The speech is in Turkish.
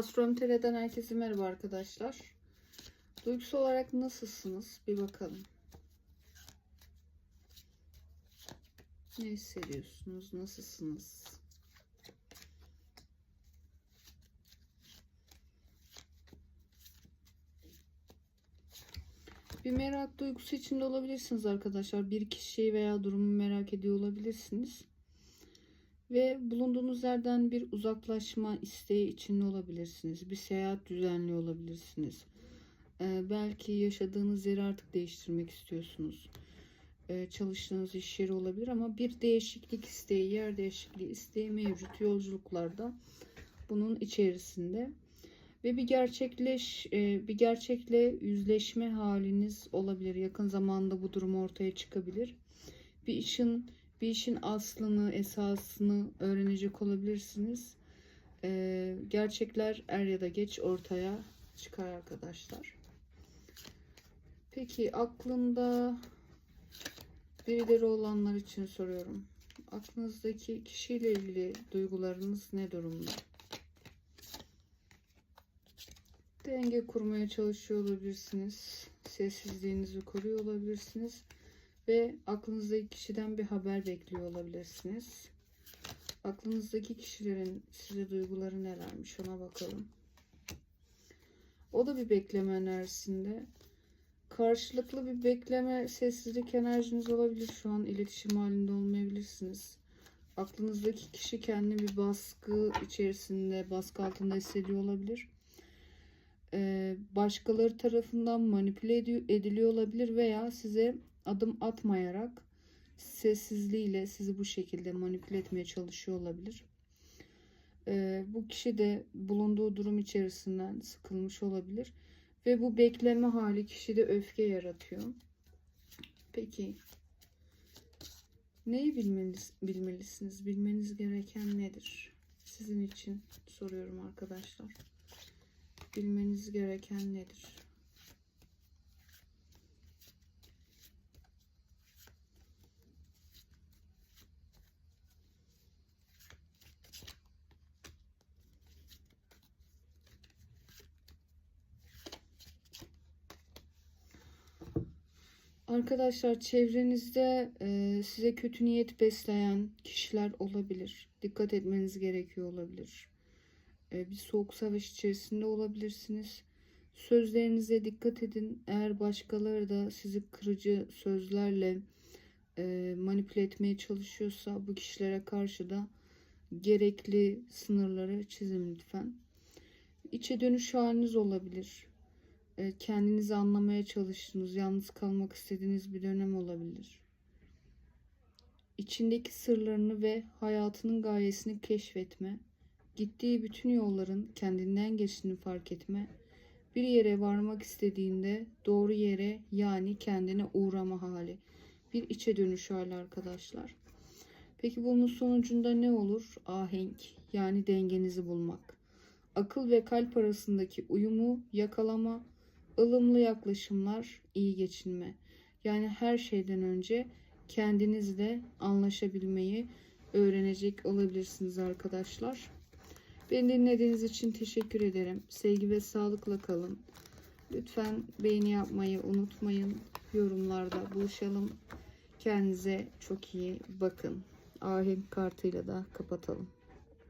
Astronomi.tr'den herkese merhaba arkadaşlar. Duygusal olarak nasılsınız? Bir bakalım. Ne hissediyorsunuz? Nasılsınız? Bir merak duygusu içinde olabilirsiniz arkadaşlar. Bir kişiyi veya durumu merak ediyor olabilirsiniz. Ve bulunduğunuz yerden bir uzaklaşma isteği içinde olabilirsiniz. Bir seyahat düzenliyor olabilirsiniz. Ee, belki yaşadığınız yeri artık değiştirmek istiyorsunuz. Ee, çalıştığınız iş yeri olabilir ama bir değişiklik isteği, yer değişikliği isteği mevcut yolculuklarda bunun içerisinde ve bir gerçekleş e, bir gerçekle yüzleşme haliniz olabilir. Yakın zamanda bu durum ortaya çıkabilir. Bir işin bir işin aslını, esasını öğrenecek olabilirsiniz. Ee, gerçekler er ya da geç ortaya çıkar arkadaşlar. Peki aklında birileri olanlar için soruyorum. Aklınızdaki kişiyle ilgili duygularınız ne durumda? Denge kurmaya çalışıyor olabilirsiniz. Sessizliğinizi koruyor olabilirsiniz. Ve aklınızdaki kişiden bir haber bekliyor olabilirsiniz. Aklınızdaki kişilerin size duyguları nelermiş ona bakalım. O da bir bekleme enerjisinde. Karşılıklı bir bekleme, sessizlik enerjiniz olabilir. Şu an iletişim halinde olmayabilirsiniz. Aklınızdaki kişi kendi bir baskı içerisinde, baskı altında hissediyor olabilir. Ee, başkaları tarafından manipüle ediliyor olabilir veya size adım atmayarak sessizliğiyle sizi bu şekilde manipüle etmeye çalışıyor olabilir. Ee, bu kişi de bulunduğu durum içerisinden sıkılmış olabilir. Ve bu bekleme hali kişide öfke yaratıyor. Peki neyi bilmeliz, bilmelisiniz? Bilmeniz gereken nedir? Sizin için soruyorum arkadaşlar. Bilmeniz gereken nedir? Arkadaşlar çevrenizde e, size kötü niyet besleyen kişiler olabilir. Dikkat etmeniz gerekiyor olabilir. E, bir soğuk savaş içerisinde olabilirsiniz. Sözlerinize dikkat edin. Eğer başkaları da sizi kırıcı sözlerle e, manipüle etmeye çalışıyorsa bu kişilere karşı da gerekli sınırları çizin lütfen. İçe dönüş haliniz olabilir kendinizi anlamaya çalıştığınız, yalnız kalmak istediğiniz bir dönem olabilir. İçindeki sırlarını ve hayatının gayesini keşfetme, gittiği bütün yolların kendinden geçtiğini fark etme, bir yere varmak istediğinde doğru yere yani kendine uğrama hali. Bir içe dönüş hali arkadaşlar. Peki bunun sonucunda ne olur? Ahenk yani dengenizi bulmak. Akıl ve kalp arasındaki uyumu yakalama, ılımlı yaklaşımlar, iyi geçinme. Yani her şeyden önce kendinizle anlaşabilmeyi öğrenecek olabilirsiniz arkadaşlar. Beni dinlediğiniz için teşekkür ederim. Sevgi ve sağlıkla kalın. Lütfen beğeni yapmayı unutmayın. Yorumlarda buluşalım. Kendinize çok iyi bakın. Ahenk kartıyla da kapatalım.